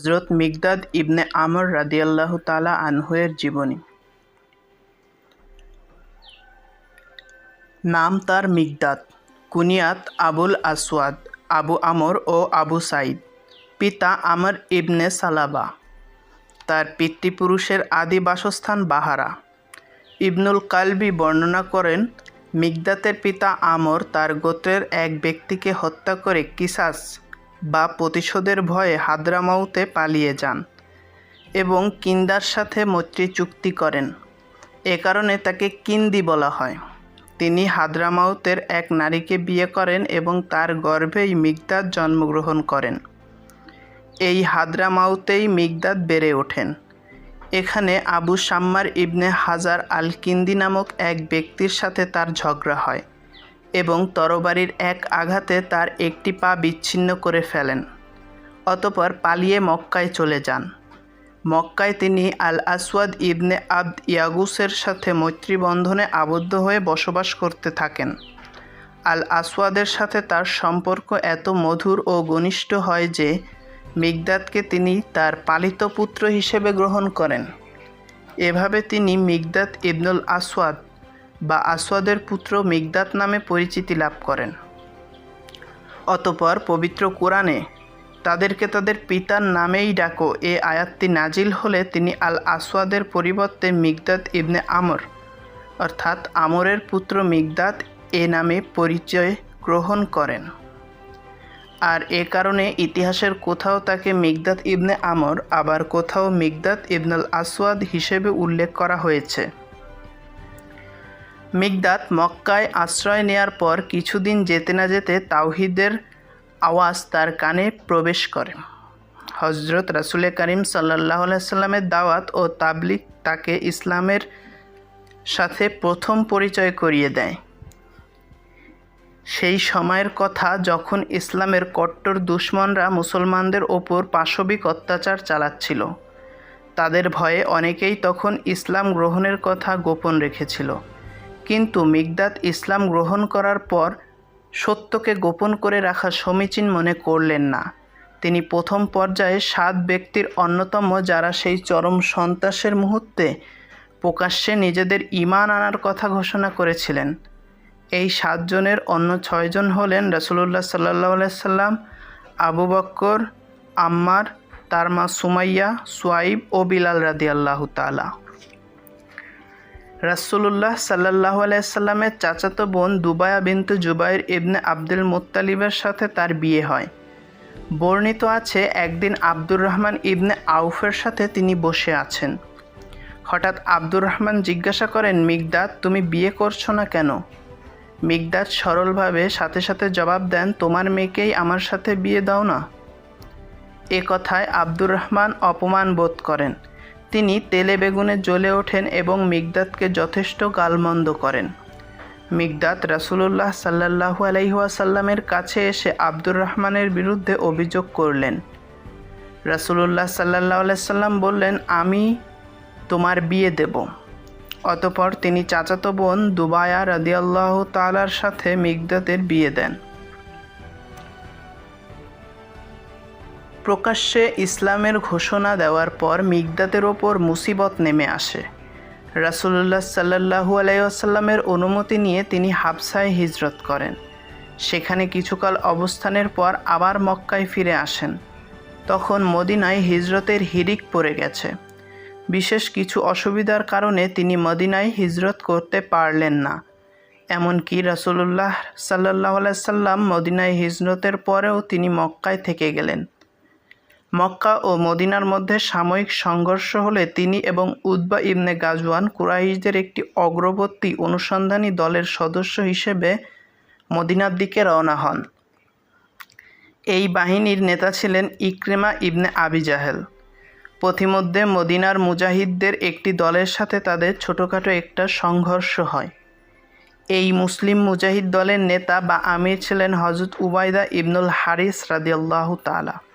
হজরত মিগদাদ ইবনে আমর রাদিয়াল্লাহু তালা আনহুয়ের জীবনী। নাম তার মিগদাদ কুনিয়াত আবুল আসওয়াদ, আবু আমর ও আবু সাইদ পিতা আমর ইবনে সালাবা। তার পিতৃপুরুষের আদি বাসস্থান বাহারা। ইবনুল কালবি বর্ণনা করেন মিগদাতের পিতা আমর তার গোত্রের এক ব্যক্তিকে হত্যা করে কিসাস বা প্রতিশোধের ভয়ে হাদ্রামাউতে পালিয়ে যান এবং কিন্দার সাথে মৈত্রী চুক্তি করেন। এ কারণে তাকে কিন্দি বলা হয়। তিনি হাদ্রামাউতের এক নারীকে বিয়ে করেন এবং তার গর্ভেই মিগদাদ জন্মগ্রহণ করেন। এই হাদ্রামাউতেই মিগদাদ বেড়ে ওঠেন। এখানে আবু সাম্মার ইবনে হাজার আল কিন্দি নামক এক ব্যক্তির সাথে তার ঝগড়া হয়। এবং তরবারির এক আঘাতে তার একটি পা বিচ্ছিন্ন করে ফেলেন, অতপর পালিয়ে মক্কায় চলে যান। মক্কায় তিনি আল আসওয়াদ ইবনে আবদ ইয়াগুসের সাথে মৈত্রী বন্ধনে আবদ্ধ হয়ে বসবাস করতে থাকেন। আল আসওয়াদের সাথে তার সম্পর্ক এত মধুর ও ঘনিষ্ঠ হয় যে মিগদাদকে তিনি তার পালিত পুত্র হিসেবে গ্রহণ করেন। এভাবে তিনি মিগদাদ ইবনুল আসওয়াদ বা আসওয়াদের পুত্র মিগদাত নামে পরিচিতি লাভ করেন। অতপর পবিত্র কোরআনে, তাদেরকে তাদের পিতার নামেই ডাকো, এ আয়াতটি নাজিল হলে তিনি আল আসওয়াদের পরিবর্তে মিগদাত ইবনে আমর, অর্থাৎ আমরের পুত্র মিগদাত এ নামে পরিচয় গ্রহণ করেন। আর এ কারণে ইতিহাসের কোথাও তাকে মিগদাত ইবনে আমর, আবার কোথাও মিগদাত ইবনুল আসওয়াদ হিসেবে উল্লেখ করা হয়েছে। মিগদাত মক্কায় আশ্রয় নেয়ার পর কিছুদিন যেতে না যেতে তাওহিদের আওয়াজ তার কানে প্রবেশ করে। হজরত রাসুলে করিম সাল্লাহ সাল্লামের দাওয়াত ও তাবলিক তাকে ইসলামের সাথে প্রথম পরিচয় করিয়ে দেয়। সেই সময়ের কথা যখন ইসলামের কট্টর দুশ্মনরা মুসলমানদের ওপর পাশবিক অত্যাচার চালাচ্ছিল, তাদের ভয়ে অনেকেই তখন ইসলাম গ্রহণের কথা গোপন রেখেছিল। কিন্তু মিগদাত ইসলাম গ্রহণ করার পর সত্যকে গোপন করে রাখা সমীচীন মনে করলেন না। তিনি প্রথম পর্যায়ে সাত ব্যক্তির অন্যতম যারা সেই চরম সন্ত্রাসের মুহূর্তে প্রকাশ্যে নিজেদের ইমান আনার কথা ঘোষণা করেছিলেন। এই সাতজনের অন্য ছয়জন হলেন রসুল্লাহ সাল্লাহ সাল্লাম, আবু বক্কর, আম্মার, তার মা সুমাইয়া, সোয়াইব ও বিলাল রাদি আল্লাহ তালা রাসুলুল্লাহ সাল্লাহ আলাইসাল্লামের চাচাতো বোন দুবায়া বিন্তু জুবাইর ইবনে আব্দুল মুত্তালিবের সাথে তার বিয়ে হয়। বর্ণিত আছে, একদিন আব্দুর রহমান ইবনে আউফের সাথে তিনি বসে আছেন। হঠাৎ আব্দুর রহমান জিজ্ঞাসা করেন, মিগদাদ, তুমি বিয়ে করছ না কেন? মিগদাদ সরলভাবে সাথে সাথে জবাব দেন, তোমার মেয়েকেই আমার সাথে বিয়ে দাও না। এ কথায় আব্দুর রহমান অপমান বোধ করেন। তিনি তেলে বেগুনে জ্বলে ওঠেন এবং মিগদাদকে যথেষ্ট গালমন্দ করেন। মিগদাদ রাসুলুল্লাহ সাল্লাহু আলাইহাসাল্লামের কাছে এসে আব্দুর রহমানের বিরুদ্ধে অভিযোগ করলেন। রাসুলুল্লাহ সাল্লাহ সাল্লাম বললেন, আমি তোমার বিয়ে দেব। অতপর তিনি চাচাতো বোন দুবায়া রাদিয়াল্লাহ তালার সাথে মিগদাতের বিয়ে দেন। প্রকাশ্যে ইসলামের ঘোষণা দেওয়ার পর মিগদাতের ওপর মুসিবত নেমে আসে। রাসুলুল্লাহ সাল্লাহু আলাইসাল্লামের অনুমতি নিয়ে তিনি হাবসায় হিজরত করেন। সেখানে কিছুকাল অবস্থানের পর আবার মক্কায় ফিরে আসেন। তখন মদিনায় হিজরতের হিরিক পড়ে গেছে। বিশেষ কিছু অসুবিধার কারণে তিনি মদিনায় হিজরত করতে পারলেন না। এমনকি রাসুলুল্লাহ সাল্লাহ সাল্লাম মদিনায় হিজরতের পরেও তিনি মক্কায় থেকে গেলেন। মক্কা ও মদিনার মধ্যে সাময়িক সংঘর্ষ হলে তিনি এবং উদ্বা ইবনে গাজওয়ান কুরাইশদের একটি অগ্রবর্তী অনুসন্ধানী দলের সদস্য হিসেবে মদিনার দিকে রওনা হন। এই বাহিনীর নেতা ছিলেন ইক্রেমা ইবনে আবি জাহেল পথিমধ্যে মদিনার মুজাহিদদের একটি দলের সাথে তাদের ছোটোখাটো একটা সংঘর্ষ হয়। এই মুসলিম মুজাহিদ দলের নেতা বা আমির ছিলেন হজরত উবায়দা ইবনুল হারিস রাদিয়াল্লাহ তালা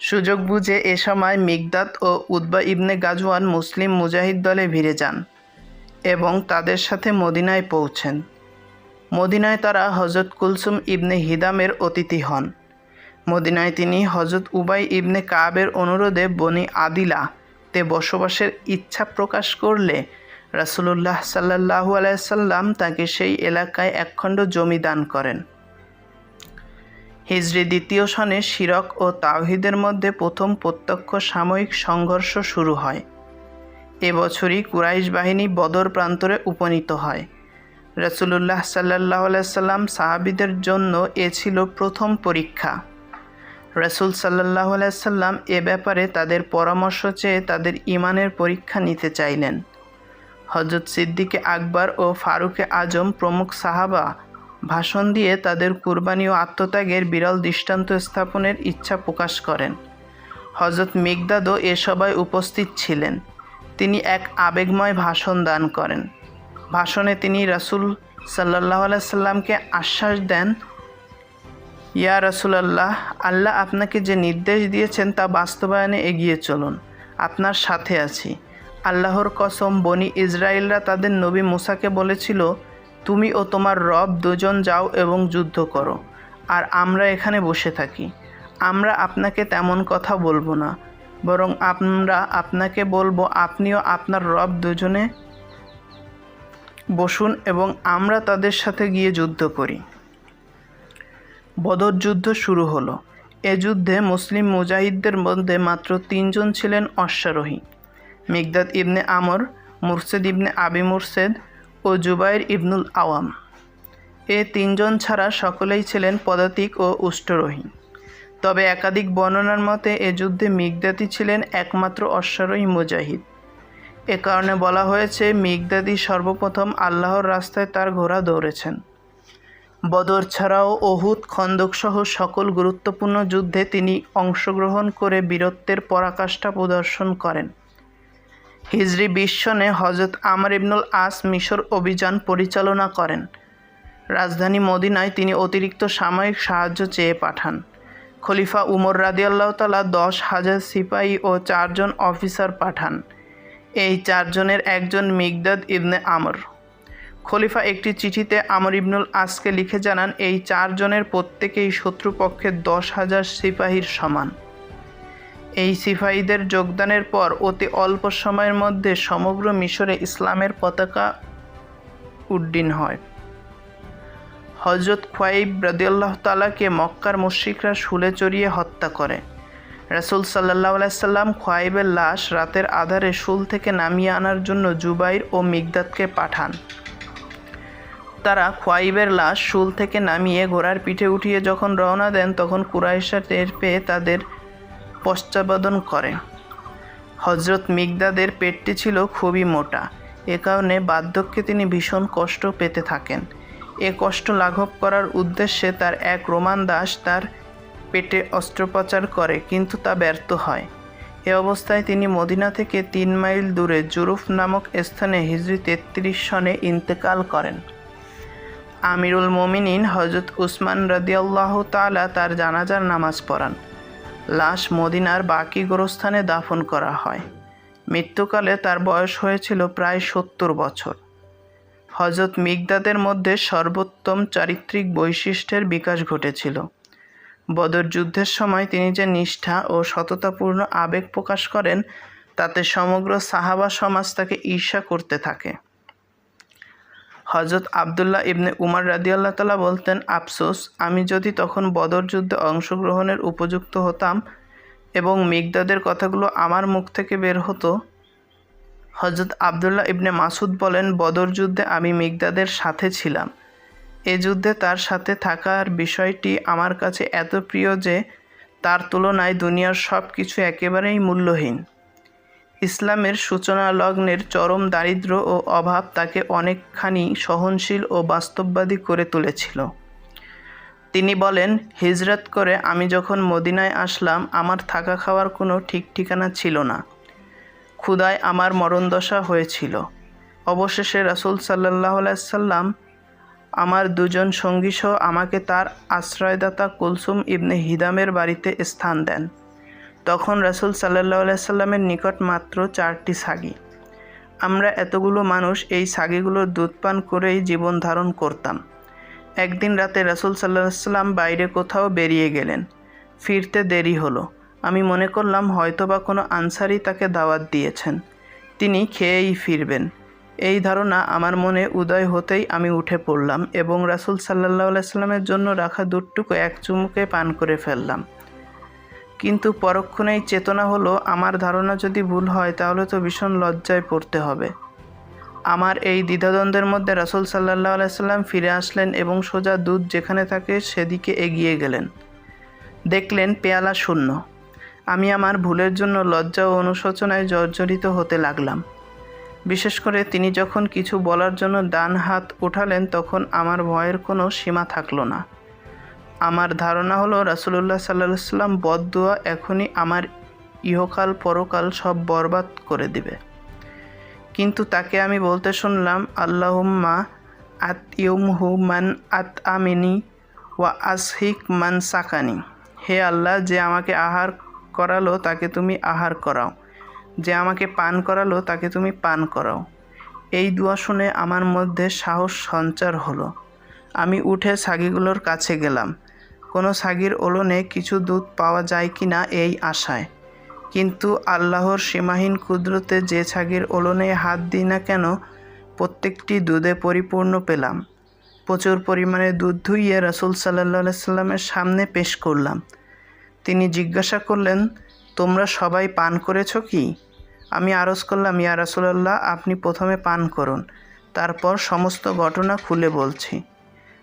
সুযোগ বুঝে এ সময় মিগদাত ও উদ্বা ইবনে গাজওয়ান মুসলিম মুজাহিদ দলে ভিড়ে যান এবং তাদের সাথে মদিনায় পৌঁছেন। মদিনায় তারা হজরত কুলসুম ইবনে হিদামের অতিথি হন। মদিনায় তিনি হজরত উবাই ইবনে কাবের অনুরোধে বনি আদিলা তে বসবাসের ইচ্ছা প্রকাশ করলে রাসুলুল্লাহ সাল্লাহু আলাইসাল্লাম তাকে সেই এলাকায় একখণ্ড জমি দান করেন। হিজরি দ্বিতীয় সনে শিরক ও তাওহিদের মধ্যে প্রথম প্রত্যক্ষ সাময়িক সংঘর্ষ শুরু হয়। এবছরই কুরাইশ বাহিনী বদর প্রান্তরে উপনীত হয়। রসুলুল্লাহ সাল্লাহ সাল্লাম সাহাবিদের জন্য এ ছিল প্রথম পরীক্ষা। রসুল সাল্লাহ সাল্লাম এ ব্যাপারে তাদের পরামর্শ চেয়ে তাদের ইমানের পরীক্ষা নিতে চাইলেন। হজরত সিদ্দিকে আকবর ও ফারুকে আজম প্রমুখ সাহাবা ভাষণ দিয়ে তাদের কুরবানি ও আত্মত্যাগের বিরল দৃষ্টান্ত স্থাপনের ইচ্ছা প্রকাশ করেন। হজরত মিগদাদও এ সভায় উপস্থিত ছিলেন। তিনি এক আবেগময় ভাষণ দান করেন। ভাষণে তিনি রাসুল সাল্লাহ সাল্লামকে আশ্বাস দেন, ইয়া রসুলাল্লাহ, আল্লাহ আপনাকে যে নির্দেশ দিয়েছেন তা বাস্তবায়নে এগিয়ে চলুন। আপনার সাথে আছি। আল্লাহর কসম বনি ইসরায়েলরা তাদের নবী মুসাকে বলেছিল তুমি ও তোমার রব দুজন যাও এবং যুদ্ধ করো। আর আমরা এখানে বসে থাকি। আমরা আপনাকে তেমন কথা বলব না, বরং আমরা আপনাকে বলব, আপনিও আপনার রব দুজনে বসুন এবং আমরা তাদের সাথে গিয়ে যুদ্ধ করি। বদর যুদ্ধ শুরু হলো। এ যুদ্ধে মুসলিম মুজাহিদদের মধ্যে মাত্র তিনজন ছিলেন অশ্বারোহী। মিগদাদ ইবনে আমর, মুরসেদ ইবনে আবি মুরসেদ ও জুবাইর ইবনুল আওয়াম। এ তিনজন ছাড়া সকলেই ছিলেন পদাতিক ও উষ্ট্রোহী তবে একাধিক বর্ণনার মতে এ যুদ্ধে মিগদাতি ছিলেন একমাত্র অশ্বারোহী মুজাহিদ। এ কারণে বলা হয়েছে, মিগদাদি সর্বপ্রথম আল্লাহর রাস্তায় তার ঘোড়া দৌড়েছেন। বদর ছাড়াও অহুদ খন্দকসহ সকল গুরুত্বপূর্ণ যুদ্ধে তিনি অংশগ্রহণ করে বীরত্বের পরাকাষ্ঠা প্রদর্শন করেন। হিজরি বিশ্বনে হজরত আমর ইবনুল আস মিশর অভিযান পরিচালনা করেন। রাজধানী মদিনায় তিনি অতিরিক্ত সাময়িক সাহায্য চেয়ে পাঠান। খলিফা উমর রাদিয়াল্লাহ তালা দশ হাজার সিপাহী ও চারজন অফিসার পাঠান। এই চারজনের একজন মিগদাদ ইবনে আমর। খলিফা একটি চিঠিতে আমর ইবনুল আসকে লিখে জানান, এই চারজনের প্রত্যেকেই শত্রুপক্ষের দশ হাজার সিপাহীর সমান। এই সিপাহীদের যোগদানের পর অতি অল্প সময়ের মধ্যে সমগ্র মিশরে ইসলামের পতাকা উড্ডীন হয়। হজরত খোয়াইব রদিয়াল্লাহ তালাকে মক্কার মুশ্রিকরা শুলে চড়িয়ে হত্যা করে। রাসুল সাল্লাহ আলাইসাল্লাম খোয়াইবের লাশ রাতের আধারে শুল থেকে নামিয়ে আনার জন্য জুবাইর ও মিগদাদকে পাঠান। তারা খোয়াইবের লাশ শুল থেকে নামিয়ে ঘোড়ার পিঠে উঠিয়ে যখন রওনা দেন, তখন কুরাইশা টের পেয়ে তাদের পশ্চাবাদন করে। হজরত মিগদাদের পেটটি ছিল খুবই মোটা। এ কারণে বার্ধক্যে তিনি ভীষণ কষ্ট পেতে থাকেন। এ কষ্ট লাঘব করার উদ্দেশ্যে তার এক রোমান দাস তার পেটে অস্ত্রোপচার করে, কিন্তু তা ব্যর্থ হয়। এ অবস্থায় তিনি মদিনা থেকে তিন মাইল দূরে জুরুফ নামক স্থানে হিজরি তেত্রিশ সনে ইন্তেকাল করেন। আমিরুল মোমিনিন হজরত উসমান রদিয়াল্লাহ তালা তার জানাজার নামাজ পড়ান। লাশ মদিনার বাকি গোরস্থানে দাফন করা হয়। মৃত্যুকালে তার বয়স হয়েছিল প্রায় সত্তর বছর। হজরত মিগদাদের মধ্যে সর্বোত্তম চারিত্রিক বৈশিষ্ট্যের বিকাশ ঘটেছিল। বদর যুদ্ধের সময় তিনি যে নিষ্ঠা ও সততাপূর্ণ আবেগ প্রকাশ করেন, তাতে সমগ্র সাহাবা সমাজ তাকে ঈর্ষা করতে থাকে। হজরত আবদুল্লাহ ইবনে উমার রাদিয়াল্লাহ তালা বলতেন, আফসোস, আমি যদি তখন বদর যুদ্ধে অংশগ্রহণের উপযুক্ত হতাম এবং মিগদাদের কথাগুলো আমার মুখ থেকে বের হতো হজরত আবদুল্লাহ ইবনে মাসুদ বলেন, বদর যুদ্ধে আমি মিগদাদের সাথে ছিলাম। এ যুদ্ধে তার সাথে থাকার বিষয়টি আমার কাছে এত প্রিয় যে তার তুলনায় দুনিয়ার সব কিছু একেবারেই মূল্যহীন। ইসলামের সূচনা লগ্নের চরম দারিদ্র ও অভাব তাকে অনেকখানি সহনশীল ও বাস্তববাদী করে তুলেছিল। তিনি বলেন, হিজরত করে আমি যখন মদিনায় আসলাম, আমার থাকা খাওয়ার কোনো ঠিক ঠিকানা ছিল না। ক্ষুদায় আমার মরণদশা হয়েছিল। অবশেষে রাসুল সাল্লাহ সাল্লাম আমার দুজন সঙ্গীসহ আমাকে তার আশ্রয়দাতা কুলসুম ইবনে হিদামের বাড়িতে স্থান দেন। তখন রাসুল সাল্লাহ সাল্লামের নিকট মাত্র চারটি সাগি। আমরা এতগুলো মানুষ এই সাগিগুলোর দুধ পান করেই জীবন ধারণ করতাম। একদিন রাতে রাসুল সাল্লাহ সাল্লাম বাইরে কোথাও বেরিয়ে গেলেন। ফিরতে দেরি হলো। আমি মনে করলাম হয়তোবা কোনো আনসারি তাকে দাওয়াত দিয়েছেন। তিনি খেয়েই ফিরবেন। এই ধারণা আমার মনে উদয় হতেই আমি উঠে পড়লাম এবং রাসুল সাল্লাহ আলাইস্লামের জন্য রাখা দুধটুকু এক চুমুকে পান করে ফেললাম। কিন্তু পরক্ষণেই চেতনা হলো, আমার ধারণা যদি ভুল হয়, তাহলে তো ভীষণ লজ্জায় পড়তে হবে। আমার এই দ্বিধাদ্বন্দ্বের মধ্যে রাসুল সাল্লাহ আলাইসাল্লাম ফিরে আসলেন এবং সোজা দুধ যেখানে থাকে সেদিকে এগিয়ে গেলেন। দেখলেন পেয়ালা শূন্য। আমি আমার ভুলের জন্য লজ্জা ও অনুশোচনায় জর্জরিত হতে লাগলাম। বিশেষ করে তিনি যখন কিছু বলার জন্য ডান হাত উঠালেন, তখন আমার ভয়ের কোনো সীমা থাকল না। আমার ধারণা হলো রাসুলুল্লাহ সাল্লাহ সাল্লাম বদদুয়া এখনই আমার ইহকাল, পরকাল সব বরবাদ করে দিবে। কিন্তু তাকে আমি বলতে শুনলাম, আল্লাহুম্মা আত ইউমহু মান আত আমিনি ওয়া আসহিক মান সাকানি। হে আল্লাহ, যে আমাকে আহার করালো তাকে তুমি আহার করাও। যে আমাকে পান করালো তাকে তুমি পান করাও। এই দোয়া শুনে আমার মধ্যে সাহস সঞ্চার হলো। আমি উঠে সাগিগুলোর কাছে গেলাম। কোনো সাগির ওলনে কিছু দুধ পাওয়া যায় কি না এই আশায়। কিন্তু আল্লাহর সীমাহীন কুদরতে যে ছাগির ওলনে হাত দিই না কেন, প্রত্যেকটি দুধে পরিপূর্ণ পেলাম। প্রচুর পরিমাণে দুধ ধুইয়ে রসুল সাল্লাহ সাল্লামের সামনে পেশ করলাম। তিনি জিজ্ঞাসা করলেন, তোমরা সবাই পান করেছ কি? আমি আরজ করলাম, ইয়া রাসুলাল্লাহ, আপনি প্রথমে পান করুন, তারপর সমস্ত ঘটনা খুলে বলছি।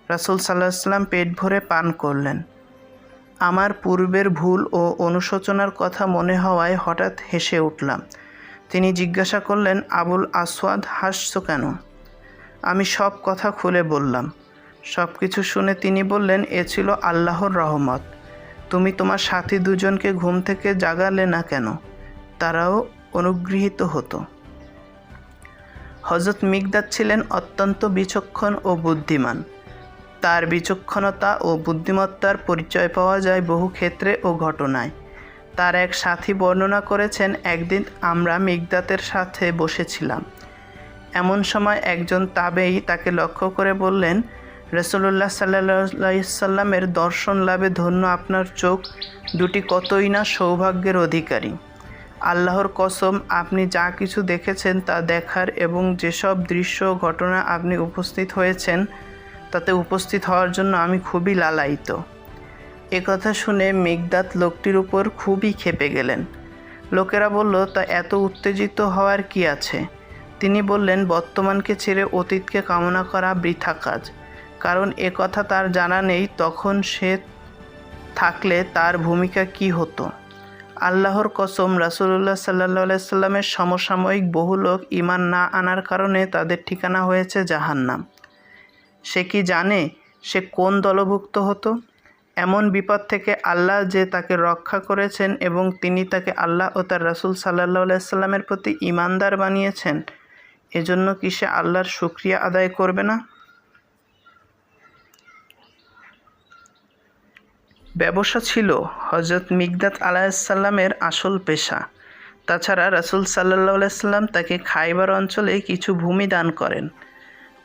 রাসুল সাল্লাহ সাল্লাম পেট ভরে পান করলেন। আমার পূর্বের ভুল ও অনুশোচনার কথা মনে হওয়ায় হঠাৎ হেসে উঠলাম। তিনি জিজ্ঞাসা করলেন, আবুল আসওয়াদ, হাসছ কেন? আমি সব কথা খুলে বললাম। সব কিছু শুনে তিনি বললেন, এ ছিল আল্লাহর রহমত। তুমি তোমার সাথী দুজনকে ঘুম থেকে জাগালে না কেন? তারাও অনুগৃহীত হতো। হজরত মিগদাদ ছিলেন অত্যন্ত বিচক্ষণ ও বুদ্ধিমান। তার বিচক্ষণতা ও বুদ্ধিমত্তার পরিচয় পাওয়া যায় বহু ক্ষেত্রে ও ঘটনায়। তার এক সাথী বর্ণনা করেছেন, একদিন আমরা মিগদাতের সাথে বসেছিলাম। এমন সময় একজন তাবেই তাকে লক্ষ্য করে বললেন রসুল্লাহ সাল্লা সাল্লামের দর্শন লাভে ধন্য আপনার চোখ, দুটি কতই না সৌভাগ্যের অধিকারী। আল্লাহর কসম, আপনি যা কিছু দেখেছেন তা দেখার এবং যেসব দৃশ্য ঘটনা আপনি উপস্থিত হয়েছেন তাতে উপস্থিত হওয়ার জন্য আমি খুবই লালায়িত। কথা শুনে মেঘদাত লোকটির উপর খুবই খেপে গেলেন। লোকেরা বলল, তা এত উত্তেজিত হওয়ার কি আছে? তিনি বললেন, বর্তমানকে ছেড়ে অতীতকে কামনা করা বৃথা কাজ। কারণ এ কথা তার জানা নেই, তখন সে থাকলে তার ভূমিকা কি হতো? আল্লাহর কসম রাসুল্লাহ সাল্লাহ সাল্লামের সমসাময়িক বহু লোক ইমান না আনার কারণে তাদের ঠিকানা হয়েছে জাহান্নাম। সে কি জানে সে কোন দলভুক্ত হতো? এমন বিপদ থেকে আল্লাহ যে তাকে রক্ষা করেছেন এবং তিনি তাকে আল্লাহ ও তার রাসুল সাল্লাহ সাল্লামের প্রতি ইমানদার বানিয়েছেন, এজন্য কি সে আল্লাহর শুক্রিয়া আদায় করবে না? ব্যবসা ছিল হজরত মিগদাত আলাহিসাল্লামের আসল পেশা। তাছাড়া রাসুল সাল্লাহ সাল্লাম তাকে খাইবার অঞ্চলে কিছু ভূমি দান করেন।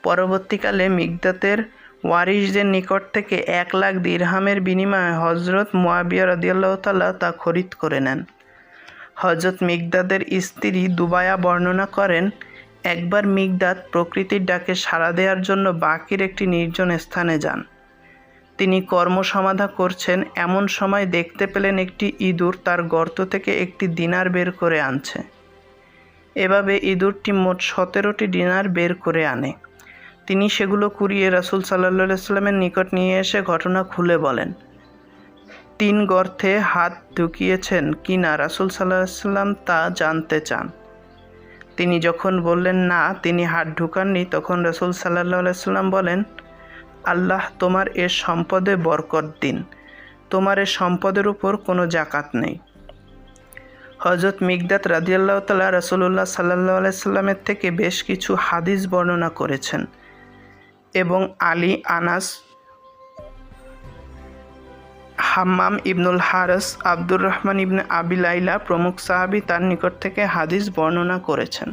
পরবর্তীকালে মিগদাতের ওয়ারিসদের নিকট থেকে এক লাখ দিরহামের বিনিময়ে হজরত মোয়াবিয়া রদিয়াল্লাহ তা খরিদ করে নেন। হজরত মিগদাদের স্ত্রী দুবায়া বর্ণনা করেন, একবার মিগদাদ প্রকৃতির ডাকে সাড়া দেওয়ার জন্য বাকির একটি নির্জন স্থানে যান। তিনি কর্মসমাধা করছেন, এমন সময় দেখতে পেলেন একটি ইঁদুর তার গর্ত থেকে একটি দিনার বের করে আনছে। এভাবে ইঁদুরটি মোট সতেরোটি ডিনার বের করে আনে। তিনি সেগুলো কুড়িয়ে রাসুল সাল্লা সাল্লামের নিকট নিয়ে এসে ঘটনা খুলে বলেন। তিন গর্থে হাত ঢুকিয়েছেন কি না রাসুল সাল্লাহ সাল্লাম তা জানতে চান। তিনি যখন বললেন, না, তিনি হাত ঢুকাননি, তখন রসুল সাল্লাহ সাল্লাম বলেন, আল্লাহ তোমার এ সম্পদে বরকত দিন। তোমার এ সম্পদের উপর কোনো জাকাত নেই। হজরত মিগদাত রাজিয়াল্লাহ তালা রসুল্লাহ সাল্লাহ আলাইসাল্লামের থেকে বেশ কিছু হাদিস বর্ণনা করেছেন। এবং আলী আনাস, হাম্মাম ইবনুল হারস, আব্দুর রহমান ইবনে আবিলাইলা প্রমুখ সাহাবি তার নিকট থেকে হাদিস বর্ণনা করেছেন।